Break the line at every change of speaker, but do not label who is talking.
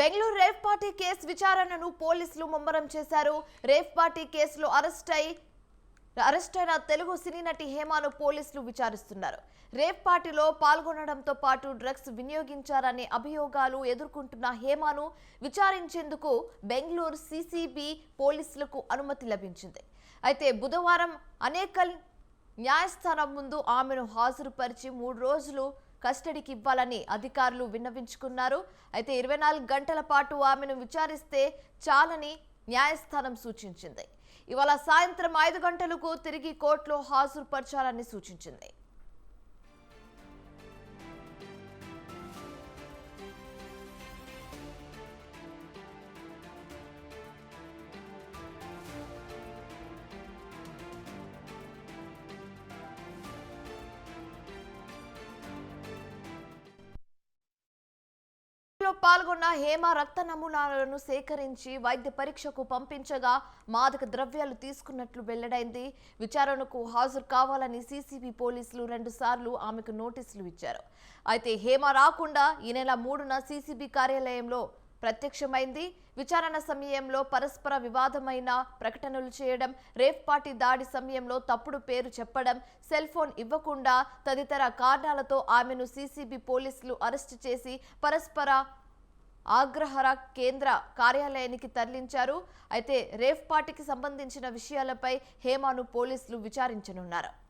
Bengaluru రేఫ్ party case విచారణను పోలీసులు ముమ్మరం చేశారు. రేఫ్ పార్టీ కేసులో అరెస్ట్ అయి అరెస్ట్ అయిన తెలుగు సినీ నటి హేమాను పోలీసులు విచారిస్తున్నారు. రేఫ్ పార్టీలో పాల్గొనడంతో పాటు డ్రగ్స్ వినియోగించారనే అభియోగాలు ఎదుర్కొంటున్న హేమాను విచారించేందుకు బెంగళూరు సీసీబీ పోలీసులకు అనుమతి లభించింది. అయితే బుధవారం అనేకల్ న్యాయస్థానం ముందు ఆమెను హాజరుపరిచి మూడు రోజులు కస్టడీకి ఇవ్వాలని అధికారులు విన్నవించుకున్నారు. అయితే ఇరవై నాలుగు గంటల పాటు ఆమెను విచారిస్తే చాలని న్యాయస్థానం సూచించింది. ఇవాళ సాయంత్రం ఐదు గంటలకు తిరిగి కోర్టులో హాజరుపరచాలని సూచించింది. పరీక్షలో పాల్గొన్న హేమ రక్త నమూనాలను సేకరించి వైద్య పరీక్షకు పంపించగా మాదక ద్రవ్యాలు తీసుకున్నట్లు వెల్లడైంది. విచారణకు హాజరు కావాలని సీసీబీ పోలీసులు రెండుసార్లు ఆమెకు నోటీసులు ఇచ్చారు. అయితే హేమ రాకుండా ఈ నెల మూడున సీసీబీ కార్యాలయంలో ప్రత్యక్షమైంది. విచారణ సమయంలో పరస్పర వివాదమైన ప్రకటనలు చేయడం రేఫ్ పార్టీ దాడి సమయంలో తప్పుడు పేరు చెప్పడం సెల్ ఫోన్ ఇవ్వకుండా తదితర కారణాలతో ఆమెను సీసీబీ పోలీసులు అరెస్టు చేసి పరస్పర ఆగ్రహర కేంద్ర కార్యాలయానికి తరలించారు. అయితే రేఫ్ పార్టీకి సంబంధించిన విషయాలపై హేమాను పోలీసులు విచారించనున్నారు.